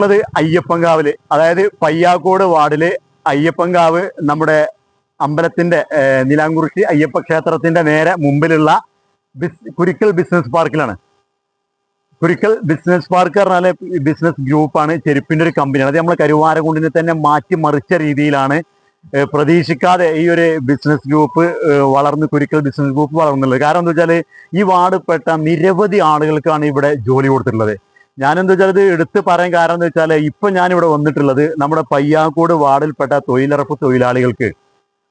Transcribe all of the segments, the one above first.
ഉള്ളത് അയ്യപ്പൻകാവിൽ. അതായത് പയ്യാക്കോട് വാർഡിൽ അയ്യപ്പൻകാവ് നമ്മുടെ അമ്പലത്തിന്റെ നിലാംകുറിശി അയ്യപ്പ ക്ഷേത്രത്തിന്റെ നേരെ മുമ്പിലുള്ള കുരിക്കൽ ബിസിനസ് പാർക്കിലാണ്. കുരിക്കൽ ബിസിനസ് പാർക്ക് പറഞ്ഞാൽ ബിസിനസ് ഗ്രൂപ്പാണ് ചെരുപ്പിന്റെ ഒരു കമ്പനിയാണ്. അത് നമ്മളെ കരുവാരകുണ്ടിനെ തന്നെ മാറ്റി മറിച്ച രീതിയിലാണ് പ്രതീക്ഷിക്കാതെ ഈ ഒരു ബിസിനസ് ഗ്രൂപ്പ് വളർന്ന് കുരിക്കൽ ബിസിനസ് ഗ്രൂപ്പ് വളർന്നുള്ളത്. കാരണം എന്താ വെച്ചാൽ ഈ വാർഡിൽപ്പെട്ട നിരവധി ആളുകൾക്കാണ് ഇവിടെ ജോലി കൊടുത്തിട്ടുള്ളത്. ഞാൻ എന്താ വെച്ചാൽ ഇത് എടുത്ത് പറയാൻ കാരണം എന്താ വെച്ചാൽ ഇപ്പൊ ഞാൻ ഇവിടെ വന്നിട്ടുള്ളത് നമ്മുടെ പയ്യാക്കോട് വാർഡിൽപ്പെട്ട തൊഴിലുറപ്പ് തൊഴിലാളികൾക്ക്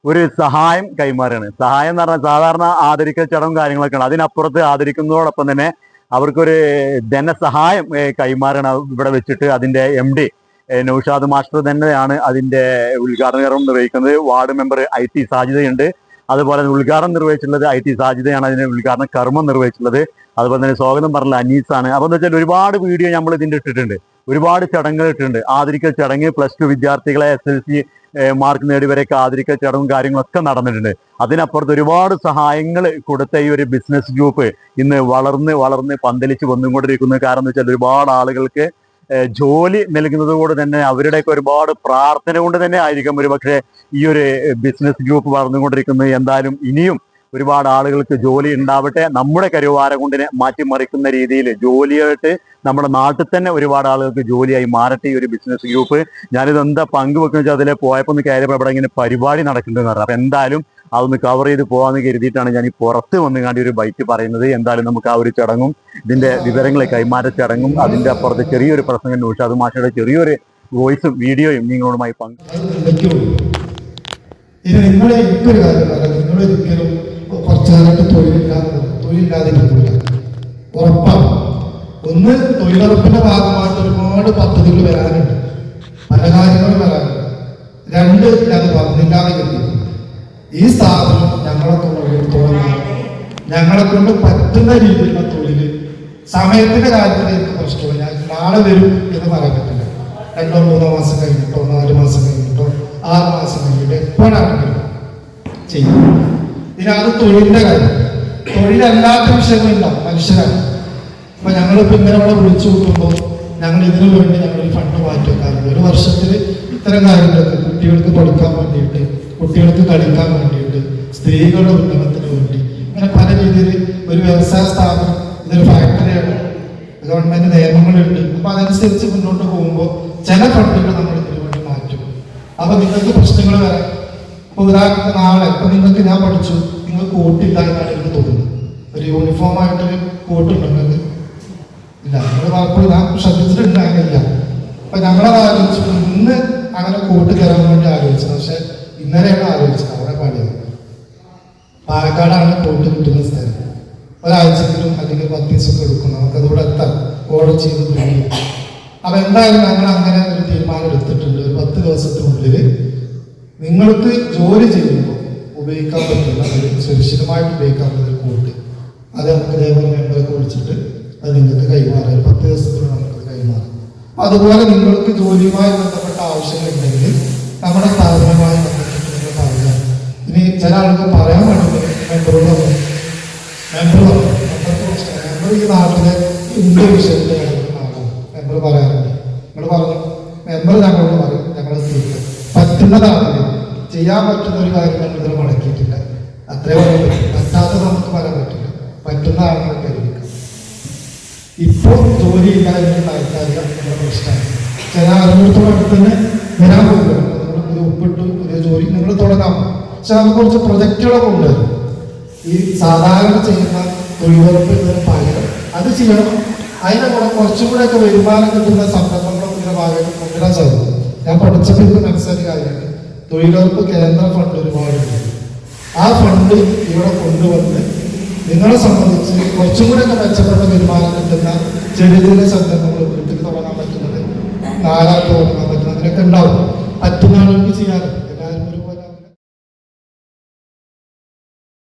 ഒരു സഹായം കൈമാറുകയാണ് സഹായം എന്ന് പറഞ്ഞാൽ സാധാരണ ആദരിക്കൽ ചടങ്ങും കാര്യങ്ങളൊക്കെയാണ്. അതിനപ്പുറത്ത് ആദരിക്കുന്നതോടൊപ്പം തന്നെ അവർക്കൊരു ധനസഹായം കൈമാറണം ഇവിടെ വെച്ചിട്ട് അതിന്റെ എം ഡി നൌഷാദ് മാസ്റ്റർ തന്നെയാണ് അതിന്റെ ഉദ്ഘാടനകരം നിർവഹിക്കുന്നത്. വാർഡ് മെമ്പർ ഐ ടി സാജിതയുണ്ട് അതുപോലെ ഉദ്ഘാടനം നിർവഹിച്ചിട്ടുള്ളത് ഐ ടി സാജിതയാണ് അതിന് ഉദ്ഘാടന കർമ്മം നിർവഹിച്ചിട്ടുള്ളത്. അതുപോലെ തന്നെ സ്വാഗതം പറഞ്ഞ അനീസാണ്. അപ്പോൾ എന്താ വെച്ചാൽ ഒരുപാട് വീഡിയോ നമ്മൾ ഇതിന്റെ ഇട്ടിട്ടുണ്ട്. ഒരുപാട് ചടങ്ങുകൾ ഇട്ടിട്ടുണ്ട്. ആദരിക്കൽ ചടങ്ങ് പ്ലസ് ടു വിദ്യാർത്ഥികളെ എസ് എൽ സി മാർക്ക് നേടിയവരെയൊക്കെ ആദരിക്കൽ ചടങ്ങും കാര്യങ്ങളൊക്കെ നടന്നിട്ടുണ്ട്. അതിനപ്പുറത്ത് ഒരുപാട് സഹായങ്ങൾ കൊടുത്ത ഈ ഒരു ബിസിനസ് ഗ്രൂപ്പ് ഇന്ന് വളർന്ന് വളർന്ന് പന്തലിച്ച് വന്നുകൊണ്ടിരിക്കുന്നത് കാരണം എന്ന് വെച്ചാൽ ഒരുപാട് ആളുകൾക്ക് ജോലി നൽകുന്നത് കൊണ്ട് തന്നെ അവരുടെയൊക്കെ ഒരുപാട് പ്രാർത്ഥന കൊണ്ട് തന്നെ ആയിരിക്കും ഒരു പക്ഷേ ഈ ഒരു ബിസിനസ് ഗ്രൂപ്പ് വളർന്നുകൊണ്ടിരിക്കുന്നത്. എന്തായാലും ഇനിയും ഒരുപാട് ആളുകൾക്ക് ജോലി ഉണ്ടാവട്ടെ. നമ്മുടെ കരുവാര കൊണ്ടിനെ മാറ്റിമറിക്കുന്ന രീതിയിൽ ജോലിയായിട്ട് നമ്മുടെ നാട്ടിൽ തന്നെ ഒരുപാട് ആളുകൾക്ക് ജോലിയായി മാറട്ടെ ഈ ഒരു ബിസിനസ് ഗ്രൂപ്പ് ഞാനിത് എന്താ പങ്കുവെക്കുന്ന വെച്ചാൽ അതിലെ പോയപ്പോൾ ഒന്ന് കയറിയപ്പോൾ ഇവിടെ ഇങ്ങനെ പരിപാടി നടക്കുന്നുണ്ടെന്ന് പറഞ്ഞു. അപ്പൊ എന്തായാലും അതൊന്ന് കവർ ചെയ്ത് പോവാന്ന് കരുതിയിട്ടാണ് ഞാൻ ഈ പുറത്ത് വന്നു കാണ്ടി ഒരു ബൈറ്റ് പറയുന്നത്. എന്തായാലും നമുക്ക് ആ ഒരു ചടങ്ങും ഇതിന്റെ വിവരങ്ങളെ കൈമാറ്റ ചടങ്ങും അതിന്റെ അപ്പുറത്ത് ചെറിയൊരു പ്രസംഗം അത് മാഷയുടെ ചെറിയൊരു വോയിസും വീഡിയോയും നിങ്ങളോടുമായി പങ്കു ഒന്ന് തൊഴിലുറപ്പിന്റെ ഭാഗമായിട്ട് ഒരുപാട് പദ്ധതികൾ വരാനുണ്ട്. പല കാര്യങ്ങളും വരാനുണ്ട്. രണ്ട് ഞാൻ പറഞ്ഞില്ലാതെ കരുതി ഈ സ്ഥാപനം ഞങ്ങളെ തുടങ്ങാൻ ഞങ്ങളെ കൊണ്ട് പറ്റുന്ന രീതിയിലുള്ള തൊഴിൽ സമയത്തിന്റെ കാര്യത്തിൽ എനിക്ക് പ്രശ്നമില്ല. ഞാൻ നാളെ വരും എന്ന് പറയാൻ പറ്റില്ല. രണ്ടോ മൂന്നോ മാസം കഴിഞ്ഞിട്ടോ നാല് മാസം കഴിഞ്ഞിട്ടോ ആറ് മാസം കഴിഞ്ഞിട്ടോ എപ്പോഴാണെങ്കിലും ചെയ്യും? ഇതിനകത്ത് തൊഴിലിന്റെ കാര്യം. തൊഴിലല്ലാത്ത വിഷയങ്ങളുണ്ടാവും മനുഷ്യരാണ്. അപ്പൊ ഞങ്ങളിപ്പോ ഇങ്ങനെ ഇവിടെ വിളിച്ചു കൂട്ടുമ്പോൾ ഞങ്ങൾ ഇതിനു വേണ്ടി ഞങ്ങൾ ഫണ്ട് മാറ്റി വെക്കാറുണ്ട്. ഒരു വർഷത്തിൽ ഇത്തരം കാര്യങ്ങളൊക്കെ കുട്ടികൾക്ക് കൊടുക്കാൻ വേണ്ടിയിട്ട് കുട്ടികൾക്ക് കളിക്കാൻ വേണ്ടിയിട്ട് സ്ത്രീകളുടെ ഉന്നമനത്തിന് വേണ്ടി. അങ്ങനെ പല രീതിയിൽ ഒരു വ്യവസായ സ്ഥാപനം ഇതൊരു ഫാക്ടറിയാണ് ഗവൺമെന്റ് നിയമങ്ങളുണ്ട്. അപ്പൊ അതനുസരിച്ച് മുന്നോട്ട് പോകുമ്പോൾ ചില ഫണ്ടുകൾ നമ്മൾ ഇതിനു വേണ്ടി മാറ്റും. അപ്പൊ നിങ്ങൾക്ക് പ്രശ്നങ്ങൾ വരാം. ഇപ്പൊ ഉദാഹരണത്തിന് നാളെ ഇപ്പൊ നിങ്ങൾക്ക് ഞാൻ പഠിച്ചു നിങ്ങൾ കോട്ടില്ല എന്നാണ് എനിക്ക് തോന്നുന്നത്. ഒരു യൂണിഫോം ആയിട്ടൊരു കോട്ടുണ്ട് ഇല്ല നിങ്ങൾ പലപ്പോഴും ഞാൻ ശ്രദ്ധിച്ചിട്ടുണ്ടാകില്ല അപ്പൊ ഞങ്ങളത് ആലോചിച്ചു. ഇന്ന് അങ്ങനെ കോട്ട് തരാൻ വേണ്ടി ആലോചിച്ചു. പക്ഷെ ഇന്നലെയാണ് ആലോചിച്ചത് അവിടെ പണിയത് പാലക്കാടാണ് പോയിട്ട് കിട്ടുന്ന സ്ഥലം. ഒരാഴ്ചക്കിലും അല്ലെങ്കിൽ പത്ത് ദിവസമൊക്കെ എടുക്കും നമുക്ക് അതുകൂടെ എത്താം. ഓർഡർ ചെയ്ത് തുടങ്ങി അപ്പൊ എന്തായാലും ഞങ്ങൾ അങ്ങനെ ഒരു തീരുമാനം എടുത്തിട്ടുണ്ട്. ഒരു പത്ത് ദിവസത്തിനുള്ളിൽ നിങ്ങൾക്ക് ജോലി ചെയ്യുമ്പോൾ ഉപയോഗിക്കാൻ പറ്റുന്ന ഒരു സുരക്ഷിതമായിട്ട് ഉപയോഗിക്കാൻ പറ്റുന്ന കോട്ട്. അത് നമുക്ക് ഇതേപോലെ മെമ്പറൊക്കെ വിളിച്ചിട്ട് അത് നിങ്ങൾക്ക് കൈമാറാം. ഒരു പത്ത് ദിവസത്തിനുള്ളിൽ നമുക്ക് കൈമാറാം. അതുപോലെ നിങ്ങൾക്ക് ജോലിയുമായി ബന്ധപ്പെട്ട ആവശ്യങ്ങളുണ്ടെങ്കിൽ നമ്മുടെ പറയാം ഇനി ചില ആൾക്ക് പറയാൻ പറ്റില്ല പറഞ്ഞു മെമ്പർ മെമ്പർ ഈ നാട്ടിലെ ഇന്ത്യ വിഷയത്തിൽ ആളാണ് മെമ്പർ പറയാറുണ്ട്. നിങ്ങൾ പറഞ്ഞു മെമ്പർ ഞങ്ങളോട് പറയും ഞങ്ങൾ തീർക്കും. പറ്റുന്നതാണെങ്കിൽ ചെയ്യാൻ പറ്റുന്ന ഒരു കാര്യം ഞങ്ങൾ ഇതിൽ മുടക്കിയിട്ടില്ല. അത്രേ പറ്റും പറ്റാത്തത് നമുക്ക് പറയാൻ പറ്റില്ല. പറ്റുന്നതാണെങ്കിൽ പരിഗണിക്കാം ഇപ്പോൾ ജോലിയില്ല എന്ന് താൽക്കാലിക നമ്മുടെ പ്രശ്നമാണ് ചില അടുത്ത് തന്നെ വരാൻ പോകുക നമ്മൾ പുതിയ ഒപ്പിട്ടു പുതിയ ജോലി നിങ്ങൾ തുടങ്ങാം പക്ഷെ നമുക്ക് കുറച്ച് പ്രൊജക്റ്റുകളൊക്കെ ഉണ്ട്. ഈ സാധാരണ ചെയ്യുന്ന തൊഴിലുറപ്പ് എന്നതിന് പകരം അത് ചെയ്യണം. അതിനെ കൂടെ കുറച്ചും കൂടെ ഒക്കെ വരുമാനം കിട്ടുന്ന സംരംഭങ്ങളൊക്കെ ഇതിന്റെ ഭാഗത്ത് കൊണ്ടുവരാൻ സാധിക്കും. ഞാൻ പഠിച്ചപ്പോൾ ഇത് മനസ്സിലാക്കിയ കാര്യമാണ്. തൊഴിലുറപ്പ് കേന്ദ്ര ഫണ്ട് ഒരുപാടുണ്ട്. ആ ഫണ്ട് ഇവിടെ കൊണ്ടുവന്ന് നിങ്ങളെ സംബന്ധിച്ച് കുറച്ചും കൂടെ ഒക്കെ മെച്ചപ്പെട്ട വരുമാനം കിട്ടുന്ന ചെറിയ സംരംഭങ്ങൾ വീട്ടിൽ തുടങ്ങാൻ പറ്റുന്നത് നാലാൾ തുടങ്ങാൻ പറ്റുന്നത് അതിനൊക്കെ ഉണ്ടാവും. പറ്റുന്ന ആളുകൾക്ക് ചെയ്യാറുണ്ട്